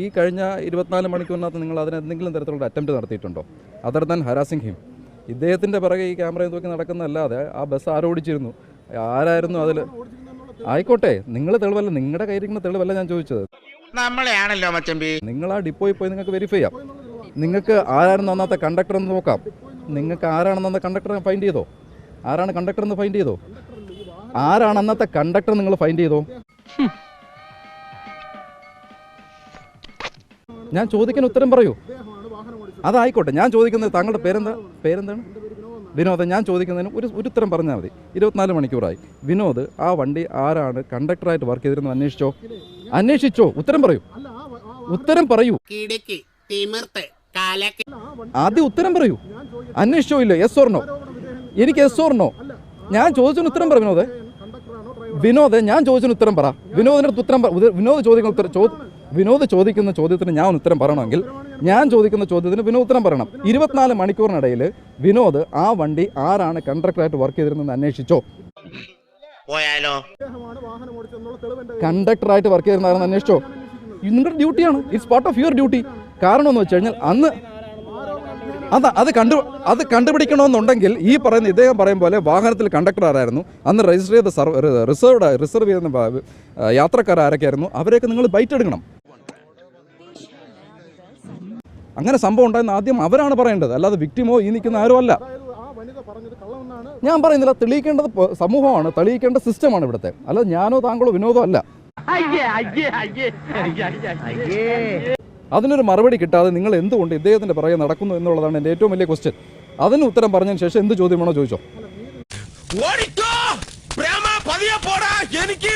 ഈ കഴിഞ്ഞ ഇരുപത്തിനാല് മണിക്കൂറിനകത്ത് നിങ്ങൾ അതിന് എന്തെങ്കിലും തരത്തിലുള്ള അറ്റംപ്റ്റ് നടത്തിയിട്ടുണ്ടോ? അതർ ദാൻ ഹരാസിംഗ് ഹിം ഇദ്ദേഹത്തിന്റെ പിറകെ ഈ ക്യാമറയിൽ നോക്കി നടക്കുന്നതല്ലാതെ ആ ബസ് ആരോടിച്ചിരുന്നു ആരായിരുന്നു അതിൽ? ആയിക്കോട്ടെ നിങ്ങൾ തെളിവല്ല നിങ്ങളുടെ കയ്യിരിക്കുന്ന തെളിവല്ല ഞാൻ ചോദിച്ചത്. നമ്മളെയാണല്ലോ മച്ചമ്പി നിങ്ങൾ ആ ഡിപ്പോയിൽ പോയി നിങ്ങൾക്ക് വെരിഫൈ ചെയ്യാം. നിങ്ങൾക്ക് ആരായിരുന്നു അന്നത്തെ കണ്ടക്ടർ എന്ന് നോക്കാം. നിങ്ങൾക്ക് ആരാണെന്ന് അന്ന കണ്ടക്ടറെ ഫൈൻഡ് ചെയ്തോ? ആരാണ് കണ്ടക്ടർ എന്ന് ഫൈൻഡ് ചെയ്തോ? ആരാണ് അന്നത്തെ കണ്ടക്ടർ നിങ്ങൾ ഫൈൻഡ് ചെയ്തോ? ഞാൻ ചോദിക്കുന്ന ഉത്തരം പറയൂ. അതായിക്കോട്ടെ ഞാൻ ചോദിക്കുന്നത് താങ്കളുടെ പേരെന്താ? പേരെന്താണ്? വിനോദ് ഞാൻ ചോദിക്കുന്നതിന് ഒരു ഒരു ഉത്തരം പറഞ്ഞാൽ മതി. ഇരുപത്തിനാല് മണിക്കൂറായി. വിനോദ് ആ വണ്ടി ആരാണ് കണ്ടക്ടറായിട്ട് വർക്ക് ചെയ്തിരുന്നത്? അന്വേഷിച്ചോ? അന്വേഷിച്ചോ ഉത്തരം പറയൂ. ഉത്തരം പറയൂ. ആദ്യം ഉത്തരം പറയൂ. അന്വേഷിച്ചോ ഇല്ല? എസ് ഓർണോ എനിക്ക് എസ് ഓർണോ ഞാൻ ചോദിച്ചതിന് ഉത്തരം പറ വിനോദ്. വിനോദ് ഞാൻ ചോദിച്ചതിന് ഉത്തരം പറ. വിനോദിനടുത്ത് ഉത്തരം പറ. വിനോദ് ചോദിക്കുന്ന ഉത്തരം ചോ വിനോദ് ചോദിക്കുന്ന ചോദ്യത്തിന് ഞാൻ ഉത്തരം പറയണമെങ്കിൽ ഞാൻ ചോദിക്കുന്ന ചോദ്യത്തിന് വിനോദ് ഉത്തരം പറയണം. ഇരുപത്തിനാല് മണിക്കൂറിനിടയിൽ വിനോദ് ആ വണ്ടി ആരാണ് കണ്ടക്ടറായിട്ട് വർക്ക് ചെയ്തിരുന്നത് അന്വേഷിച്ചോ? പോയാലോ? കണ്ടക്ടറായിട്ട് വർക്ക് ചെയ്തിരുന്നാരെന്ന് അന്വേഷിച്ചോ? നിങ്ങളുടെ ഡ്യൂട്ടിയാണ്. It's part of your duty കാരണം എന്ന് വെച്ച് കഴിഞ്ഞാൽ അന്ന് അത് അത് കണ്ടു അത് കണ്ടുപിടിക്കണമെന്നുണ്ടെങ്കിൽ ഈ പറയുന്ന ഇദ്ദേഹം പറയും പോലെ വാഹനത്തിൽ കണ്ടക്ടർ ആരായിരുന്നു? അന്ന് രജിസ്റ്റർ ചെയ്ത സർവ് റിസർവ്ഡ് റിസർവ് ചെയ്യുന്ന യാത്രക്കാർ ആരൊക്കെയായിരുന്നു അവരെയൊക്കെ നിങ്ങൾ ബൈറ്റ് എടുക്കണം. അങ്ങനെ സംഭവം ഉണ്ടായെന്ന് ആദ്യം അവരാണ് പറയേണ്ടത്. അല്ലാതെ വിക്ടിമോ ഈ നിൽക്കുന്ന ആരും അല്ല. ഞാൻ പറയുന്നില്ല തെളിയിക്കേണ്ടത് സമൂഹമാണ് തെളിയിക്കേണ്ട സിസ്റ്റമാണ് ഇവിടുത്തെ. അല്ലാതെ ഞാനോ താങ്കളോ വിനോദോ അല്ല. അതിനൊരു മറുപടി കിട്ടാതെ നിങ്ങൾ എന്തുകൊണ്ട് ഇദ്ദേഹത്തിന്റെ പുറകെ നടക്കുന്നു എന്നുള്ളതാണ് എന്റെ ഏറ്റവും വലിയ ക്വസ്റ്റ്യൻ അതിന് ഉത്തരം പറഞ്ഞതിന് ശേഷം എന്ത് ചോദ്യം വേണോ ചോദിച്ചോ? ഓടിക്കോ! പ്രേമ പതിയെ പോടാ. എനിക്ക്